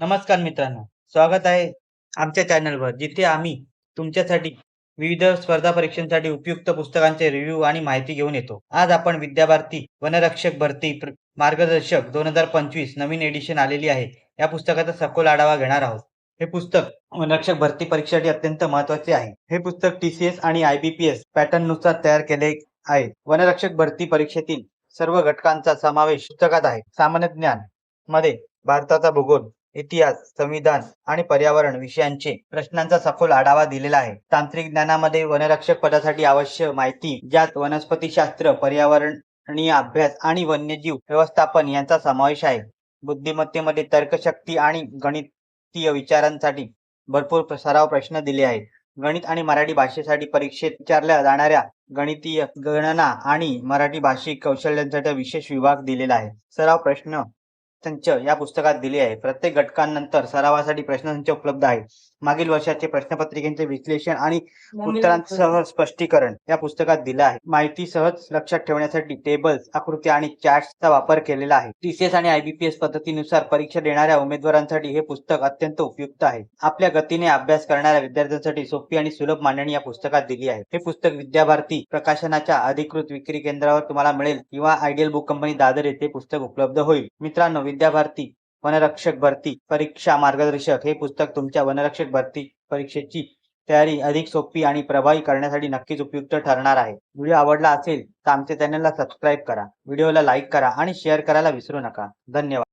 नमस्कार मित्रांनो स्वागत आहे आमच्या चॅनलवर जिथे आम्ही तुमच्यासाठी विविध स्पर्धा परीक्षांसाठी उपयुक्त पुस्तकांचे रिव्ह्यू आणि माहिती घेऊन येतो. आज आपण विद्याभारती वनरक्षक भरती प्र- मार्गदर्शक दोन हजार पंचवीस नवीन एडिशन आलेली आहे. या पुस्तकाचा सखोल आढावा घेणार आहोत. हे पुस्तक वनरक्षक भरती परीक्षेसाठी अत्यंत महत्त्वाचे आहे. हे पुस्तक टीसीएस आणि आयबीपीएस पॅटर्ननुसार तयार केले आहे. वनरक्षक भरती परीक्षेतील सर्व घटकांचा समावेश पुस्तकात आहे. सामान्य ज्ञानमध्ये भारताचा भूगोल इतिहास संविधान आणि पर्यावरण विषयांचे प्रश्नांचा सखोल आढावा दिलेला आहे. तांत्रिक ज्ञानामध्ये वनरक्षक पदासाठी आवश्यक माहिती ज्यात वनस्पतीशास्त्र पर्यावरणीय अभ्यास आणि वन्यजीव व्यवस्थापन यांचा समावेश आहे. बुद्धिमत्तेमध्ये तर्कशक्ती आणि गणितीय विचारांसाठी भरपूर सराव प्रश्न दिले आहेत. गणित आणि मराठी भाषेसाठी परीक्षेत विचारल्या जाणाऱ्या गणितीय गणना आणि मराठी भाषिक कौशल्यांसाठी विशेष विभाग दिलेला आहे. सराव प्रश्न संच या पुस्तकात दिले आहे. प्रत्येक घटकांनंतर सरावासाठी प्रश्नसंच उपलब्ध आहे मागील वर्षाचे प्रश्नपत्रिकेचे विश्लेषण आणि उत्तरांसह स्पष्टीकरण या पुस्तकात दिलं आहे. माहिती सहज लक्षात ठेवण्यासाठी टेबल्स आकृती आणि चार्ट्सचा वापर केलेला आहे. टीसीएस आणि आयबीपीएस पद्धतीनुसार परीक्षा देणाऱ्या उमेदवारांसाठी हे पुस्तक अत्यंत उपयुक्त आहे. आपल्या गतीने अभ्यास करणाऱ्या विद्यार्थ्यांसाठी सोपी आणि सुलभ मांडणी या पुस्तकात दिली आहे. हे पुस्तक विद्याभारती प्रकाशनाच्या अधिकृत विक्री केंद्रावर तुम्हाला मिळेल किंवा आयडियल बुक कंपनी दादर येथे पुस्तक उपलब्ध होईल. मित्रांनो विद्याभारती वनरक्षक भरती परीक्षा मार्गदर्शक हे पुस्तक तुमच्या वनरक्षक भरती परीक्षेची तयारी अधिक सोपी आणि प्रभावी करण्यासाठी नक्कीच उपयुक्त ठरणार आहे. व्हिडिओ आवडला असेल तर आमच्या चॅनलला सबस्क्राईब करा. व्हिडिओला लाईक करा आणि शेअर करायला विसरू नका. धन्यवाद.